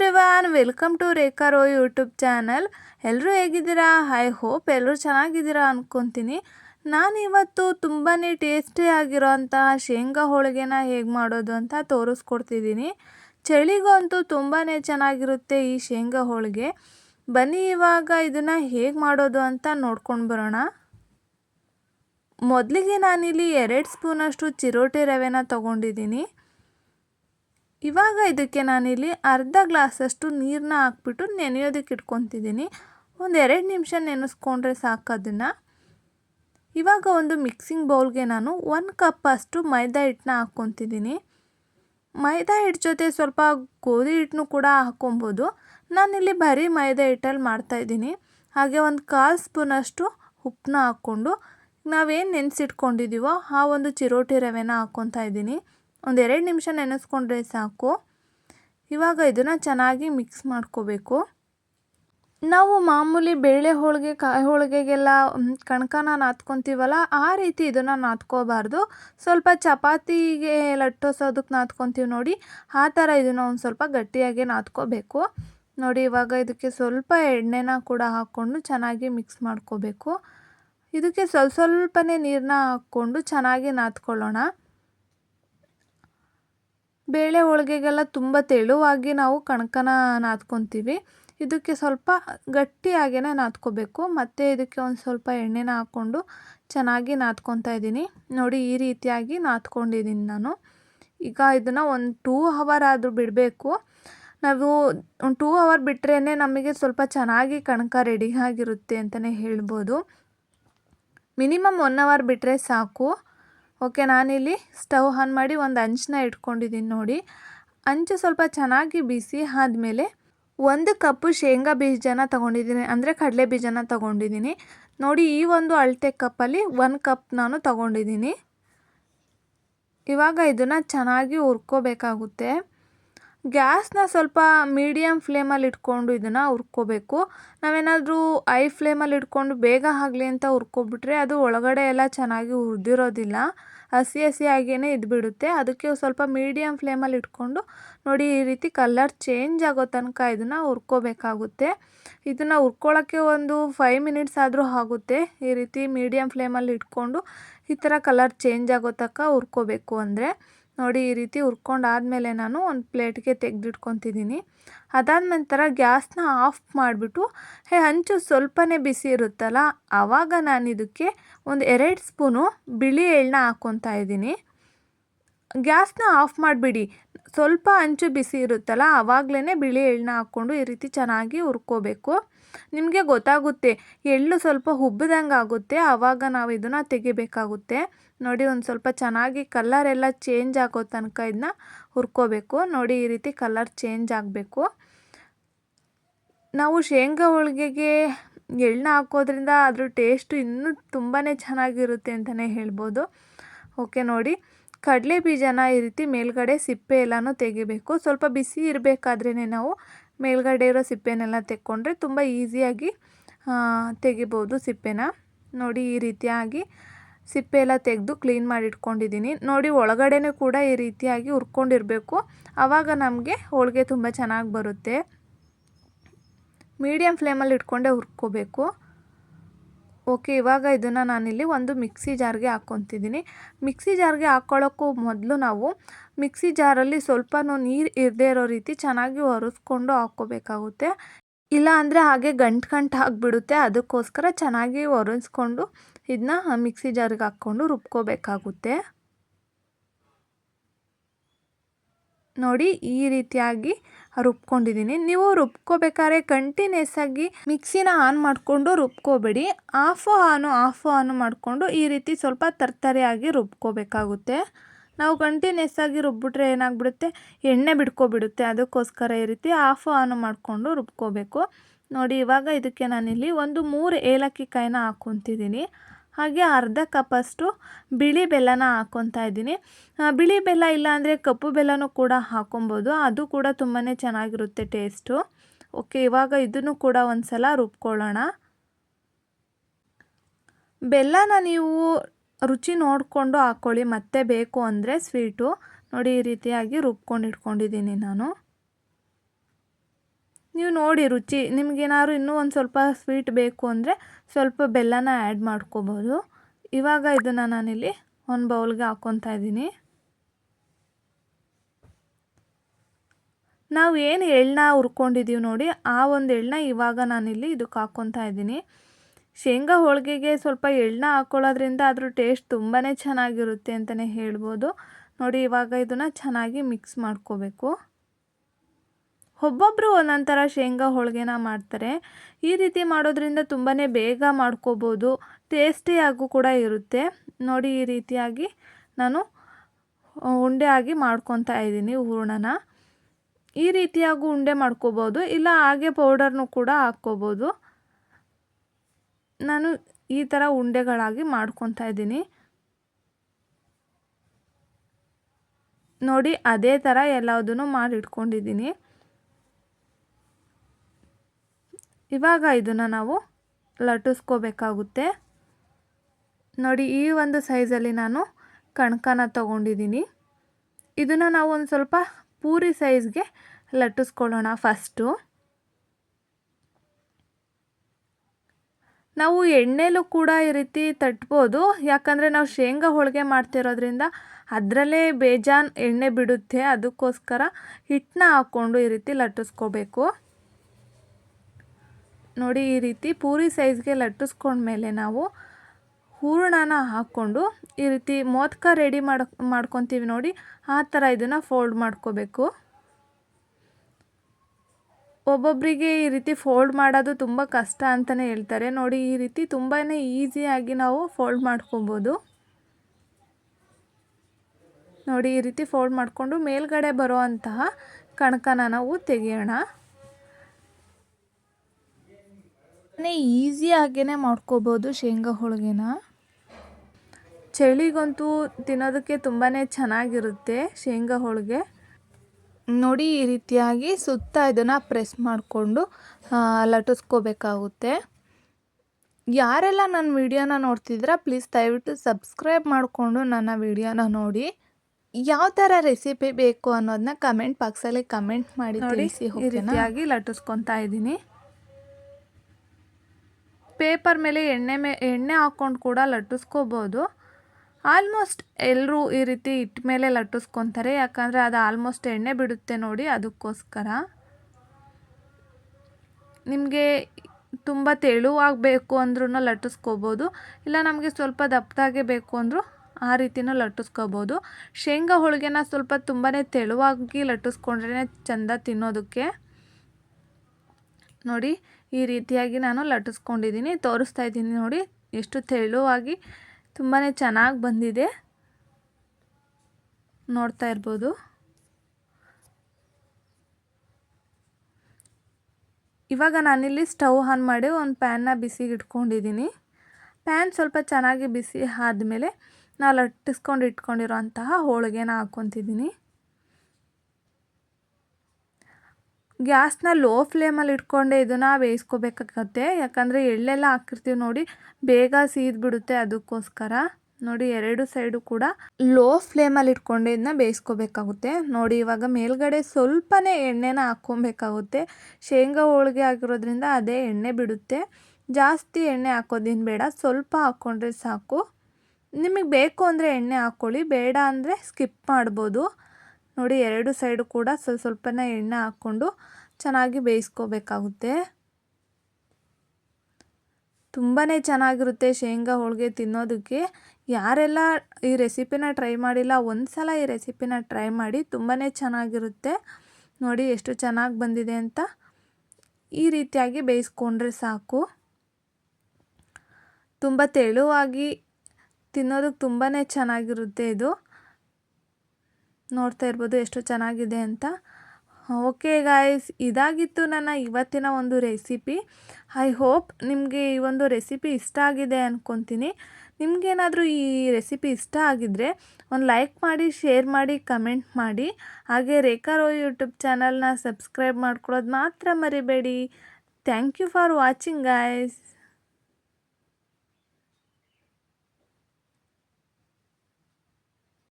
Everyone welcome to Rekha ರೋ YouTube channel ಎಲ್ಲರೂ ಹೇಗಿದ್ದೀರಾ? ಐ ಹೋಪ್ ಎಲ್ಲರೂ ಚೆನ್ನಾಗಿದ್ದೀರಾ ಅಂದ್ಕೊತೀನಿ ನಾನು ಇವತ್ತು ತುಂಬಾ ಟೇಸ್ಟಿಯಾಗಿರೋಂತಹ ಶೇಂಗಾ ಹೋಳಿಗೆನ ಹೇಗೆ ಮಾಡೋದು ಅಂತ ತೋರಿಸ್ಕೊಡ್ತಿದ್ದೀನಿ. ಚಳಿಗಂತೂ ತುಂಬಾ ಚೆನ್ನಾಗಿರುತ್ತೆ ಈ ಶೇಂಗಾ ಹೋಳಿಗೆ. ಬನ್ನಿ ಇವಾಗ ಇದನ್ನು ಹೇಗೆ ಮಾಡೋದು ಅಂತ ನೋಡ್ಕೊಂಡು ಬರೋಣ. ಮೊದಲಿಗೆ ನಾನಿಲ್ಲಿ ಎರಡು ಸ್ಪೂನಷ್ಟು ಚಿರೋಟಿ ರವೆನ ತೊಗೊಂಡಿದ್ದೀನಿ. ಇವಾಗ ಇದಕ್ಕೆ ನಾನಿಲ್ಲಿ ಅರ್ಧ ಗ್ಲಾಸಷ್ಟು ನೀರನ್ನ ಹಾಕ್ಬಿಟ್ಟು ನೆನೆಯೋದಕ್ಕೆ ಇಟ್ಕೊತಿದ್ದೀನಿ. ಒಂದು ಎರಡು ನಿಮಿಷ ನೆನೆಸ್ಕೊಂಡ್ರೆ ಸಾಕು ಅದನ್ನು. ಇವಾಗ ಒಂದು ಮಿಕ್ಸಿಂಗ್ ಬೌಲ್ಗೆ ನಾನು ಒಂದು ಕಪ್ ಅಷ್ಟು ಮೈದಾ ಹಿಟ್ಟನ್ನ ಹಾಕ್ಕೊತಿದ್ದೀನಿ. ಮೈದಾ ಹಿಟ್ಟು ಜೊತೆ ಸ್ವಲ್ಪ ಗೋಧಿ ಹಿಟ್ಟನ್ನು ಕೂಡ ಹಾಕ್ಕೊಬೋದು. ನಾನಿಲ್ಲಿ ಬರೀ ಮೈದಾ ಹಿಟ್ಟಲ್ಲಿ ಮಾಡ್ತಾಯಿದ್ದೀನಿ ಹಾಗೆ ಒಂದು ಕಾಲು ಸ್ಪೂನಷ್ಟು ಉಪ್ಪನ್ನ ಹಾಕ್ಕೊಂಡು, ನಾವೇನು ನೆನೆಸಿಟ್ಕೊಂಡಿದ್ದೀವೋ ಆ ಒಂದು ಚಿರೋಟಿ ರವೆನ ಹಾಕ್ಕೊತಾ ಇದ್ದೀನಿ. ಒಂದು ಎರಡು ನಿಮಿಷ ನೆನೆಸ್ಕೊಂಡ್ರೆ ಸಾಕು. ಇವಾಗ ಇದನ್ನು ಚೆನ್ನಾಗಿ ಮಿಕ್ಸ್ ಮಾಡ್ಕೋಬೇಕು. ನಾವು ಮಾಮೂಲಿ ಬೇಳೆ ಹೋಳಿಗೆ, ಕಾಯಿ ಹೋಳಿಗೆಗೆಲ್ಲ ಕಣಕನ ನಾದ್ಕೊತೀವಲ್ಲ, ಆ ರೀತಿ ಇದನ್ನು ನಾದ್ಕೋಬಾರ್ದು. ಸ್ವಲ್ಪ ಚಪಾತಿಗೆ ಲಟ್ಟೋಸೋದಕ್ಕೆ ನಾದ್ಕೊತೀವಿ ನೋಡಿ, ಆ ಥರ ಇದನ್ನು ಒಂದು ಸ್ವಲ್ಪ ಗಟ್ಟಿಯಾಗಿ ನಾದ್ಕೋಬೇಕು. ನೋಡಿ, ಇವಾಗ ಇದಕ್ಕೆ ಸ್ವಲ್ಪ ಎಣ್ಣೆನ ಕೂಡ ಹಾಕ್ಕೊಂಡು ಚೆನ್ನಾಗಿ ಮಿಕ್ಸ್ ಮಾಡ್ಕೋಬೇಕು. ಇದಕ್ಕೆ ಸ್ವಲ್ಪ ಸ್ವಲ್ಪನೇ ನೀರನ್ನ ಹಾಕ್ಕೊಂಡು ಚೆನ್ನಾಗಿ ನಾದ್ಕೊಳ್ಳೋಣ. ಬೇಳೆ ಹೋಳಿಗೆಗೆಲ್ಲ ತುಂಬ ತೆಳುವಾಗಿ ನಾವು ಕಣಕನ ನಾದ್ಕೊತೀವಿ. ಇದಕ್ಕೆ ಸ್ವಲ್ಪ ಗಟ್ಟಿಯಾಗೇ ನಾದ್ಕೋಬೇಕು. ಮತ್ತು ಇದಕ್ಕೆ ಒಂದು ಸ್ವಲ್ಪ ಎಣ್ಣೆನ ಹಾಕ್ಕೊಂಡು ಚೆನ್ನಾಗಿ ನಾದ್ಕೊತಾ ಇದ್ದೀನಿ. ನೋಡಿ ಈ ರೀತಿಯಾಗಿ ನಾದ್ಕೊಂಡಿದ್ದೀನಿ ನಾನು. ಈಗ ಇದನ್ನು ಒಂದು ಟೂ ಅವರ್ ಆದರೂ ಬಿಡಬೇಕು. ನಾವು ಒಂದು ಟೂ ಅವರ್ ಬಿಟ್ಟರೆ ನಮಗೆ ಸ್ವಲ್ಪ ಚೆನ್ನಾಗಿ ಕಣಕ ರೆಡಿ ಆಗಿರುತ್ತೆ ಅಂತಲೇ ಹೇಳ್ಬೋದು. ಮಿನಿಮಮ್ ಒನ್ ಅವರ್ ಬಿಟ್ಟರೆ ಸಾಕು. ಓಕೆ, ನಾನಿಲ್ಲಿ ಸ್ಟವ್ ಆನ್ ಮಾಡಿ ಒಂದು ಅಂಚನ್ನ ಇಟ್ಕೊಂಡಿದ್ದೀನಿ ನೋಡಿ. ಅಂಚು ಸ್ವಲ್ಪ ಚೆನ್ನಾಗಿ ಬಿಸಿ ಆದಮೇಲೆ ಒಂದು ಕಪ್ಪು ಶೇಂಗಾ ಬೀಜನ ತೊಗೊಂಡಿದ್ದೀನಿ. ಅಂದರೆ ಕಡಲೆ ಬೀಜನ ತೊಗೊಂಡಿದ್ದೀನಿ. ನೋಡಿ, ಈ ಒಂದು ಅಳತೆ ಕಪ್ಪಲ್ಲಿ ಒಂದು ಕಪ್ ನಾನು ತೊಗೊಂಡಿದ್ದೀನಿ. ಇವಾಗ ಇದನ್ನು ಚೆನ್ನಾಗಿ ಹುರ್ಕೋಬೇಕಾಗುತ್ತೆ. ಗ್ಯಾಸ್ನ ಸ್ವಲ್ಪ ಮೀಡಿಯಮ್ ಫ್ಲೇಮಲ್ಲಿ ಇಟ್ಕೊಂಡು ಇದನ್ನು ಹುರ್ಕೋಬೇಕು. ನಾವೇನಾದರೂ ಐ ಫ್ಲೇಮಲ್ಲಿ ಇಟ್ಕೊಂಡು ಬೇಗ ಆಗಲಿ ಅಂತ ಹುರ್ಕೊಬಿಟ್ರೆ ಅದು ಒಳಗಡೆ ಎಲ್ಲ ಚೆನ್ನಾಗಿ ಉರಿದಿರೋದಿಲ್ಲ ಹಸಿ ಹಸಿಯಾಗೇ ಇದ್ಬಿಡುತ್ತೆ. ಅದಕ್ಕೆ ಸ್ವಲ್ಪ ಮೀಡಿಯಮ್ ಫ್ಲೇಮಲ್ಲಿ ಇಟ್ಕೊಂಡು ನೋಡಿ ಈ ರೀತಿ ಕಲರ್ ಚೇಂಜ್ ಆಗೋ ತನಕ ಇದನ್ನು ಹುರ್ಕೋಬೇಕಾಗುತ್ತೆ. ಇದನ್ನು ಹುರ್ಕೊಳ್ಳೋಕ್ಕೆ ಒಂದು ಫೈವ್ ಮಿನಿಟ್ಸ್ ಆದರೂ ಆಗುತ್ತೆ. ಈ ರೀತಿ ಮೀಡಿಯಮ್ ಫ್ಲೇಮಲ್ಲಿ ಇಟ್ಕೊಂಡು ಈ ಥರ ಕಲರ್ ಚೇಂಜ್ ಆಗೋ ತನಕ ಹುರ್ಕೋಬೇಕು ಅಂದರೆ. ನೋಡಿ ಈ ರೀತಿ ಹುರ್ಕೊಂಡಾದಮೇಲೆ ನಾನು ಒಂದು ಪ್ಲೇಟ್ಗೆ ತೆಗೆದಿಟ್ಕೊತಿದ್ದೀನಿ. ಅದಾದ ನಂತರ ಗ್ಯಾಸ್ನ ಆಫ್ ಮಾಡಿಬಿಟ್ಟು, ಹೇ ಹಂಚು ಸ್ವಲ್ಪನೇ ಬಿಸಿ ಇರುತ್ತಲ್ಲ, ಆವಾಗ ನಾನು ಇದಕ್ಕೆ ಒಂದು ಎರಡು ಸ್ಪೂನು ಬಿಳಿ ಎಳ್ಳನ್ನ ಹಾಕ್ಕೊತಾ ಇದ್ದೀನಿ. ಗ್ಯಾಸ್ನ ಆಫ್ ಮಾಡಿಬಿಡಿ. ಸ್ವಲ್ಪ ಹಂಚು ಬಿಸಿ ಇರುತ್ತಲ್ಲ ಆವಾಗಲೇ ಬಿಳಿ ಎಳ್ಳನ್ನ ಹಾಕ್ಕೊಂಡು ಈ ರೀತಿ ಚೆನ್ನಾಗಿ ಹುರ್ಕೋಬೇಕು. ನಿಮಗೆ ಗೊತ್ತಾಗುತ್ತೆ, ಎಳ್ಳು ಸ್ವಲ್ಪ ಹುಬ್ಬದಂಗೆ ಆಗುತ್ತೆ ಆವಾಗ ನಾವು ಇದನ್ನು ತೆಗಿಬೇಕಾಗುತ್ತೆ. ನೋಡಿ ಒಂದು ಸ್ವಲ್ಪ ಚೆನ್ನಾಗಿ ಕಲ್ಲರ್ ಎಲ್ಲ ಚೇಂಜ್ ಆಗೋ ತನಕ ಇದನ್ನ ಹುರ್ಕೋಬೇಕು. ನೋಡಿ ಈ ರೀತಿ ಕಲರ್ ಚೇಂಜ್ ಆಗಬೇಕು. ನಾವು ಶೇಂಗಾ ಹೋಳಿಗೆಗೆ ಎಳ್ಳನ್ನ ಹಾಕೋದ್ರಿಂದ ಅದ್ರ ಟೇಸ್ಟು ಇನ್ನೂ ತುಂಬಾ ಚೆನ್ನಾಗಿರುತ್ತೆ ಅಂತಲೇ ಹೇಳ್ಬೋದು. ಓಕೆ ನೋಡಿ. ಕಡಲೆ ಬೀಜನ ಈ ರೀತಿ ಮೇಲ್ಗಡೆ ಸಿಪ್ಪೆ ಎಲ್ಲನೂ ತೆಗಿಬೇಕು. ಸ್ವಲ್ಪ ಬಿಸಿ ಇರಬೇಕಾದ್ರೇ ನಾವು ಮೇಲ್ಗಡೆ ಇರೋ ಸಿಪ್ಪೆನೆಲ್ಲ ತೆಕ್ಕೊಂಡ್ರೆ ತುಂಬ ಈಸಿಯಾಗಿ ತೆಗಿಬೋದು ಸಿಪ್ಪೆನ. ನೋಡಿ ಈ ರೀತಿಯಾಗಿ ಸಿಪ್ಪೆ ಎಲ್ಲ ತೆಗೆದು ಕ್ಲೀನ್ ಮಾಡಿ ಇಟ್ಕೊಂಡಿದ್ದೀನಿ ನೋಡಿ ಒಳಗಡೆನೂ ಕೂಡ ಈ ರೀತಿಯಾಗಿ ಹುರ್ಕೊಂಡಿರಬೇಕು. ಆವಾಗ ನಮಗೆ ಹೋಳಿಗೆ ತುಂಬ ಚೆನ್ನಾಗಿ ಬರುತ್ತೆ. ಮೀಡಿಯಮ್ ಫ್ಲೇಮಲ್ಲಿ ಇಟ್ಕೊಂಡೇ ಹುರ್ಕೋಬೇಕು. ಓಕೆ, ಇವಾಗ ಇದನ್ನು ನಾನಿಲ್ಲಿ ಒಂದು ಮಿಕ್ಸಿ ಜಾರ್ಗೆ ಹಾಕ್ಕೊತಿದ್ದೀನಿ. ಮಿಕ್ಸಿ ಜಾರ್ಗೆ ಹಾಕ್ಕೊಳ್ಳೋಕ್ಕೂ ಮೊದಲು ನಾವು ಮಿಕ್ಸಿ ಜಾರಲ್ಲಿ ಸ್ವಲ್ಪನೂ ನೀರು ಇರದೇ ಇರೋ ರೀತಿ ಚೆನ್ನಾಗಿ ಒರೆಸ್ಕೊಂಡು ಹಾಕ್ಕೋಬೇಕಾಗುತ್ತೆ. ಇಲ್ಲ ಅಂದರೆ ಹಾಗೆ ಗಂಟು ಗಂಟು ಆಗಿಬಿಡುತ್ತೆ, ಅದಕ್ಕೋಸ್ಕರ ಚೆನ್ನಾಗಿ ಒರೆಸ್ಕೊಂಡು ಇದನ್ನ ಮಿಕ್ಸಿ ಜಾರಿಗೆ ಹಾಕ್ಕೊಂಡು ರುಬ್ಕೋಬೇಕಾಗುತ್ತೆ. ನೋಡಿ, ಈ ರೀತಿಯಾಗಿ ರುಬ್ಕೊಂಡಿದ್ದೀನಿ. ನೀವು ರುಬ್ಕೋಬೇಕಾದ್ರೆ ಕಂಟಿನ್ಯೂಸ್ ಆಗಿ ಮಿಕ್ಸಿನ ಆನ್ ಮಾಡಿಕೊಂಡು ರುಬ್ಕೋಬೇಡಿ. ಆಫ್ ಆನು ಆಫ್ ಆನು ಮಾಡಿಕೊಂಡು ಈ ರೀತಿ ಸ್ವಲ್ಪ ತರ್ತರಿಯಾಗಿ ರುಬ್ಕೋಬೇಕಾಗುತ್ತೆ. ನಾವು ಕಂಟಿನ್ಯೂಸ್ ಆಗಿ ರುಬ್ಬಿಟ್ರೆ ಏನಾಗ್ಬಿಡುತ್ತೆ? ಎಣ್ಣೆ ಬಿಡ್ಕೊಬಿಡುತ್ತೆ ಅದಕ್ಕೋಸ್ಕರ ಈ ರೀತಿ ಆಫ್ ಆನು ಮಾಡಿಕೊಂಡು ರುಬ್ಕೋಬೇಕು. ನೋಡಿ, ಇವಾಗ ಇದಕ್ಕೆ ನಾನಿಲ್ಲಿ ಒಂದು ಮೂರು ಏಲಕ್ಕಿ ಕಾಯಿನ ಹಾಕ್ಕೊತಿದ್ದೀನಿ. ಹಾಗೆ ಅರ್ಧ ಕಪ್ಪಷ್ಟು ಬಿಳಿ ಬೆಲ್ಲನ ಹಾಕ್ಕೊತಾ ಇದ್ದೀನಿ. ಬಿಳಿ ಬೆಲ್ಲ ಇಲ್ಲಾಂದರೆ ಕಪ್ಪು ಬೆಲ್ಲನೂ ಕೂಡ ಹಾಕ್ಕೊಬೋದು ಅದು ಕೂಡ ತುಂಬಾ ಚೆನ್ನಾಗಿರುತ್ತೆ ಟೇಸ್ಟು. ಓಕೆ, ಇವಾಗ ಇದನ್ನು ಕೂಡ ಒಂದು ಸಲ ರುಬ್ಕೊಳ್ಳೋಣ. ಬೆಲ್ಲನ ನೀವು ರುಚಿ ನೋಡಿಕೊಂಡು ಹಾಕ್ಕೊಳ್ಳಿ ಮತ್ತೆ ಬೇಕು ಅಂದರೆ ಸ್ವೀಟು. ನೋಡಿ, ಈ ರೀತಿಯಾಗಿ ರುಬ್ಕೊಂಡು ಇಟ್ಕೊಂಡಿದ್ದೀನಿ ನಾನು. ನೀವು ನೋಡಿ ರುಚಿ, ನಿಮಗೇನಾದ್ರು ಇನ್ನೂ ಒಂದು ಸ್ವಲ್ಪ ಸ್ವೀಟ್ ಬೇಕು ಅಂದರೆ ಸ್ವಲ್ಪ ಬೆಲ್ಲನ ಆ್ಯಡ್ ಮಾಡ್ಕೋಬೋದು. ಇವಾಗ ಇದನ್ನು ನಾನಿಲ್ಲಿ ಒಂದು ಬೌಲ್ಗೆ ಹಾಕ್ಕೊತಾ ಇದ್ದೀನಿ. ನಾವು ಏನು ಎಳ್ಳನ್ನ ಹುರ್ಕೊಂಡಿದ್ದೀವಿ ನೋಡಿ, ಆ ಒಂದು ಎಳ್ಳನ್ನ ಇವಾಗ ನಾನಿಲ್ಲಿ ಇದಕ್ಕೆ ಹಾಕ್ಕೊತಾ ಇದ್ದೀನಿ. ಶೇಂಗಾ ಹೋಳಿಗೆಗೆ ಸ್ವಲ್ಪ ಎಳ್ಳನ್ನ ಹಾಕ್ಕೊಳ್ಳೋದ್ರಿಂದ ಅದ್ರ ಟೇಸ್ಟ್ ತುಂಬಾ ಚೆನ್ನಾಗಿರುತ್ತೆ ಅಂತಲೇ ಹೇಳ್ಬೋದು. ನೋಡಿ ಇವಾಗ ಇದನ್ನು ಚೆನ್ನಾಗಿ ಮಿಕ್ಸ್ ಮಾಡ್ಕೋಬೇಕು. ಒಬ್ಬೊಬ್ಬರು ಒಂದೊಂದು ಥರ ಶೇಂಗಾ ಹೋಳಿಗೆನ ಮಾಡ್ತಾರೆ. ಈ ರೀತಿ ಮಾಡೋದ್ರಿಂದ ತುಂಬಾ ಬೇಗ ಮಾಡ್ಕೋಬೋದು. ಟೇಸ್ಟಿಯಾಗೂ ಕೂಡ ಇರುತ್ತೆ. ನೋಡಿ ಈ ರೀತಿಯಾಗಿ ನಾನು ಉಂಡೆ ಆಗಿ ಮಾಡ್ಕೊತಾ ಇದ್ದೀನಿ ಹೂರ್ಣನ. ಈ ರೀತಿಯಾಗಿ ಉಂಡೆ ಮಾಡ್ಕೋಬೋದು. ಇಲ್ಲ ಹಾಗೆ ಪೌಡರ್ನು ಕೂಡ ಹಾಕ್ಕೋಬೋದು. ನಾನು ಈ ಥರ ಉಂಡೆಗಳಾಗಿ ಮಾಡ್ಕೊತಾ ಇದ್ದೀನಿ. ನೋಡಿ ಅದೇ ಥರ ಎಲ್ಲದನ್ನು ಮಾಡಿಟ್ಕೊಂಡಿದ್ದೀನಿ. ಇವಾಗ ಇದನ್ನು ನಾವು ಲಟ್ಟಿಸ್ಕೋಬೇಕಾಗುತ್ತೆ. ನೋಡಿ, ಈ ಒಂದು ಸೈಜಲ್ಲಿ ನಾನು ಕಣಕನ ತಗೊಂಡಿದ್ದೀನಿ. ಇದನ್ನು ನಾವು ಒಂದು ಸ್ವಲ್ಪ ಪೂರಿ ಸೈಜ್ಗೆ ಲಟ್ಟಿಸ್ಕೊಳ್ಳೋಣ ಫಸ್ಟು. ನಾವು ಎಣ್ಣೆಲೂ ಕೂಡ ಈ ರೀತಿ ತಟ್ಬೋದು. ಯಾಕಂದರೆ ನಾವು ಶೇಂಗಾ ಹೋಳಿಗೆ ಮಾಡ್ತಿರೋದ್ರಿಂದ ಅದರಲ್ಲೇ ಬೇಜಾನ್ ಎಣ್ಣೆ ಬಿಡುತ್ತೆ. ಅದಕ್ಕೋಸ್ಕರ ಹಿಟ್ಟನ್ನ ಹಾಕ್ಕೊಂಡು ಈ ರೀತಿ ಲಟ್ಟಿಸ್ಕೋಬೇಕು. ನೋಡಿ ಈ ರೀತಿ ಪೂರಿ ಸೈಜ್ಗೆ ಲಟ್ಟಿಸ್ಕೊಂಡ್ಮೇಲೆ ನಾವು ಹೂರಣನ ಹಾಕ್ಕೊಂಡು ಈ ರೀತಿ ಮೋದಕ ರೆಡಿ ಮಾಡಿ, ಮಾಡ್ಕೊತೀವಿ ನೋಡಿ. ಆ ಥರ ಇದನ್ನು ಫೋಲ್ಡ್ ಮಾಡ್ಕೋಬೇಕು. ಒಬ್ಬೊಬ್ಬರಿಗೆ ಈ ರೀತಿ ಫೋಲ್ಡ್ ಮಾಡೋದು ತುಂಬ ಕಷ್ಟ ಅಂತಲೇ ಹೇಳ್ತಾರೆ. ನೋಡಿ ಈ ರೀತಿ ತುಂಬಾ ಈಸಿಯಾಗಿ ನಾವು ಫೋಲ್ಡ್ ಮಾಡ್ಕೊಬೋದು. ನೋಡಿ ಈ ರೀತಿ ಫೋಲ್ಡ್ ಮಾಡಿಕೊಂಡು ಮೇಲ್ಗಡೆ ಬರೋ ಕಣಕನ ನಾವು ತೆಗೆಯೋಣ. ಈಸಿಯಾಗೇ ಮಾಡ್ಕೋಬೋದು ಶೇಂಗಾ ಹೋಳಿಗೆನ. ಚಳಿಗಂತೂ ತಿನ್ನೋದಕ್ಕೆ ತುಂಬಾ ಚೆನ್ನಾಗಿರುತ್ತೆ ಶೇಂಗಾ ಹೋಳಿಗೆ. ನೋಡಿ ಈ ರೀತಿಯಾಗಿ ಸುತ್ತ ಇದನ್ನು ಪ್ರೆಸ್ ಮಾಡಿಕೊಂಡು ಲಟ್ಟಿಸ್ಕೋಬೇಕಾಗುತ್ತೆ. ಯಾರೆಲ್ಲ ನನ್ನ ವಿಡಿಯೋನ ನೋಡ್ತಿದ್ದೀರಾ ಪ್ಲೀಸ್ ದಯವಿಟ್ಟು ಸಬ್ಸ್ಕ್ರೈಬ್ ಮಾಡಿಕೊಂಡು ನನ್ನ ವಿಡಿಯೋನ ನೋಡಿ. ಯಾವ ಥರ ರೆಸಿಪಿ ಬೇಕು ಅನ್ನೋದನ್ನ ಕಮೆಂಟ್ ಬಾಕ್ಸಲ್ಲಿ ಕಮೆಂಟ್ ಮಾಡಿ ತಿಳಿಸಿ ಈ ರೀತಿಯಾಗಿ ಲಟ್ಟಿಸ್ಕೊತಾ ಇದ್ದೀನಿ. ಪೇಪರ್ ಮೇಲೆ ಎಣ್ಣೆ ಮೇ, ಎಣ್ಣೆ ಹಾಕ್ಕೊಂಡು ಕೂಡ ಲಟ್ಟಿಸ್ಕೋಬೋದು. ಆಲ್ಮೋಸ್ಟ್ ಎಲ್ಲರೂ ಈ ರೀತಿ ಇಟ್ಟ ಮೇಲೆ ಲಟ್ಟಿಸ್ಕೊತಾರೆ. ಯಾಕಂದರೆ ಅದು ಆಲ್ಮೋಸ್ಟ್ ಎಣ್ಣೆ ಬಿಡುತ್ತೆ ನೋಡಿ ಅದಕ್ಕೋಸ್ಕರ. ನಿಮಗೆ ತುಂಬ ತೆಳುವಾಗಬೇಕು ಅಂದ್ರೂ ಲಟ್ಟಿಸ್ಕೋಬೋದು. ಇಲ್ಲ ನಮಗೆ ಸ್ವಲ್ಪ ದಪ್ಪದಾಗೆ ಬೇಕು ಅಂದರೂ ಆ ರೀತಿನೂ ಲಟ್ಟಿಸ್ಕೋಬೋದು. ಶೇಂಗಾ ಹೋಳಿಗೆನ ಸ್ವಲ್ಪ ತುಂಬಾ ತೆಳುವಾಗಿ ಲಟ್ಟಿಸ್ಕೊಂಡ್ರೇ ಚೆಂದ ತಿನ್ನೋದಕ್ಕೆ. ನೋಡಿ ಈ ರೀತಿಯಾಗಿ ನಾನು ಲಟ್ಟಿಸ್ಕೊಂಡಿದ್ದೀನಿ. ತೋರಿಸ್ತಾ ಇದ್ದೀನಿ ನೋಡಿ, ಎಷ್ಟು ತೆಳುವಾಗಿ ತುಂಬಾ ಚೆನ್ನಾಗಿ ಬಂದಿದೆ. ನೋಡ್ತಾ ಇರ್ಬೋದು. ಇವಾಗ ನಾನಿಲ್ಲಿ ಸ್ಟವ್ ಆನ್ ಮಾಡಿ ಒಂದು ಪ್ಯಾನ್ನ ಬಿಸಿಗೆ ಇಟ್ಕೊಂಡಿದ್ದೀನಿ. ಪ್ಯಾನ್ ಸ್ವಲ್ಪ ಚೆನ್ನಾಗಿ ಬಿಸಿ ಆದಮೇಲೆ ನಾವು ಲಟ್ಟಿಸ್ಕೊಂಡು ಇಟ್ಕೊಂಡಿರೋ ಅಂತಹ ಹೋಳಿಗೆನ ಹಾಕ್ಕೊತಿದ್ದೀನಿ. ಗ್ಯಾಸ್ನ ಲೋ ಫ್ಲೇಮಲ್ಲಿ ಇಟ್ಕೊಂಡೆ ಇದನ್ನು ಬೇಯಿಸ್ಕೋಬೇಕಾಗತ್ತೆ. ಯಾಕಂದರೆ ಎಳ್ಳೆಲ್ಲ ಹಾಕಿರ್ತೀವಿ ನೋಡಿ, ಬೇಗ ಸೀದ್ಬಿಡುತ್ತೆ ಅದಕ್ಕೋಸ್ಕರ. ನೋಡಿ, ಎರಡು ಸೈಡು ಕೂಡ ಲೋ ಫ್ಲೇಮಲ್ಲಿ ಇಟ್ಕೊಂಡು ಇದನ್ನ ಬೇಯಿಸ್ಕೋಬೇಕಾಗುತ್ತೆ. ನೋಡಿ, ಇವಾಗ ಮೇಲ್ಗಡೆ ಸ್ವಲ್ಪನೇ ಎಣ್ಣೆನ ಹಾಕ್ಕೊಬೇಕಾಗುತ್ತೆ. ಶೇಂಗಾ ಹೋಳಿಗೆ ಆಗಿರೋದ್ರಿಂದ ಅದೇ ಎಣ್ಣೆ ಬಿಡುತ್ತೆ. ಜಾಸ್ತಿ ಎಣ್ಣೆ ಹಾಕೋದಿನ್ ಬೇಡ, ಸ್ವಲ್ಪ ಹಾಕ್ಕೊಂಡ್ರೆ ಸಾಕು. ನಿಮಗೆ ಬೇಕು ಅಂದರೆ ಎಣ್ಣೆ ಹಾಕ್ಕೊಳ್ಳಿ ಬೇಡ ಅಂದರೆ ಸ್ಕಿಪ್ ಮಾಡ್ಬೋದು. ನೋಡಿ ಎರಡು ಸೈಡು ಕೂಡ ಸ್ವಲ್ಪ ಸ್ವಲ್ಪನೇ ಎಣ್ಣೆ ಹಾಕ್ಕೊಂಡು ಚೆನ್ನಾಗಿ ಬೇಯಿಸ್ಕೋಬೇಕಾಗುತ್ತೆ. ತುಂಬಾ ಚೆನ್ನಾಗಿರುತ್ತೆ ಶೇಂಗಾ ಹೋಳಿಗೆ ತಿನ್ನೋದಕ್ಕೆ. ಯಾರೆಲ್ಲ ಈ ರೆಸಿಪಿನ ಟ್ರೈ ಮಾಡಿಲ್ಲ ಒಂದು ಸಲ ಈ ರೆಸಿಪಿನ ಟ್ರೈ ಮಾಡಿ ತುಂಬಾ ಚೆನ್ನಾಗಿರುತ್ತೆ. ನೋಡಿ ಎಷ್ಟು ಚೆನ್ನಾಗಿ ಬಂದಿದೆ ಅಂತ. ಈ ರೀತಿಯಾಗಿ ಬೇಯಿಸ್ಕೊಂಡ್ರೆ ಸಾಕು. ತುಂಬ ತೆಳುವಾಗಿ ತಿನ್ನೋದಕ್ಕೆ ತುಂಬಾ ಚೆನ್ನಾಗಿರುತ್ತೆ ಇದು. ನೋಡ್ತಾ ಇರ್ಬೋದು ಎಷ್ಟು ಚೆನ್ನಾಗಿದೆ ಅಂತ. ಓಕೆ ಗಾಯ್ಸ್ ಇದಾಗಿತ್ತು ನನ್ನ ಇವತ್ತಿನ ಒಂದು ರೆಸಿಪಿ ಐ ಹೋಪ್ ನಿಮಗೆ ಈ ಒಂದು ರೆಸಿಪಿ ಇಷ್ಟ ಆಗಿದೆ ಅಂದ್ಕೊತೀನಿ ನಿಮಗೇನಾದರೂ ಈ ರೆಸಿಪಿ ಇಷ್ಟ ಆಗಿದ್ದರೆ ಒಂದು ಲೈಕ್ ಮಾಡಿ ಶೇರ್ ಮಾಡಿ ಕಮೆಂಟ್ ಮಾಡಿ. ಹಾಗೆ ರೇಖಾ ರೋ ಯೂಟ್ಯೂಬ್ ಚಾನಲ್ನ ಸಬ್ಸ್ಕ್ರೈಬ್ ಮಾಡ್ಕೊಳ್ಳೋದು ಮಾತ್ರ ಮರಿಬೇಡಿ. Thank you for watching guys